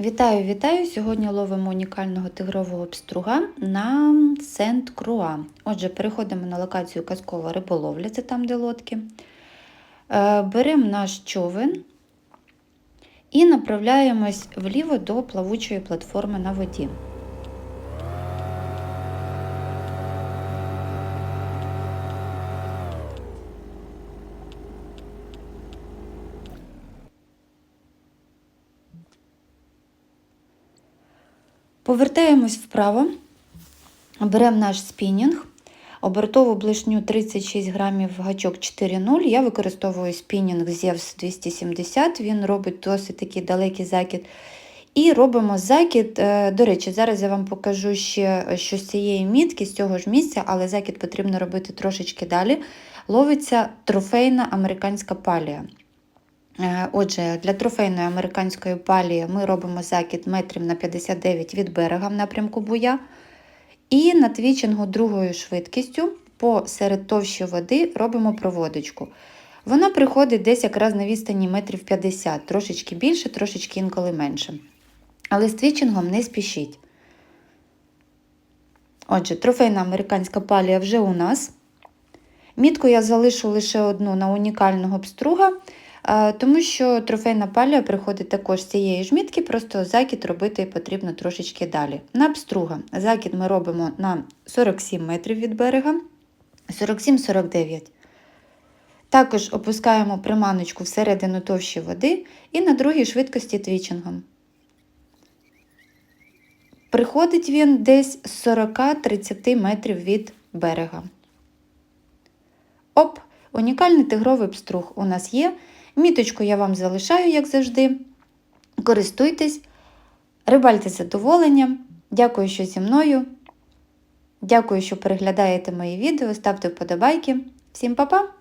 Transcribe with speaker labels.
Speaker 1: Вітаю, вітаю! Сьогодні ловимо унікального тигрового пструга на Сент-Круа. Отже, переходимо на локацію казкова риболовля, це там, де лодки. Е, Беремо наш човен і направляємось вліво до плавучої платформи на воді. Повертаємось вправо, беремо наш спінінг, обертову блишню 36 грамів гачок 4.0. Я використовую спінінг Zevs 270, він робить досить такий далекий закид. І робимо закид. е, До речі, зараз я вам покажу ще що з цієї мітки, з цього ж місця, але закид потрібно робити трошечки далі. Ловиться трофейна американська палія. Е, Отже, для трофейної американської палії ми робимо закид метрів на 59 від берега в напрямку буя. І на твічингу другою швидкістю по серед товщі води робимо проводочку. Вона приходить десь якраз на відстані метрів 50, трошечки більше, трошечки інколи менше. Але з твічингом не спішіть. Отже, трофейна американська палія вже у нас. Мітку я залишу лише одну на унікального пструга. Е, Тому що трофейна палія приходить також з цієї ж мітки, просто закид робити потрібно трошечки далі. На пструга закид ми робимо на 47 метрів від берега, 47-49. Також опускаємо приманочку всередину товщі води і на другій швидкості твічингом. Приходить він десь з 40-30 метрів від берега. Оп! Унікальний тигровий пструг у нас є. Міточку я вам залишаю, як завжди. Користуйтесь, рибальте з задоволенням. Дякую, що зі мною. Дякую, що переглядаєте мої відео. Ставте вподобайки. Всім па-па!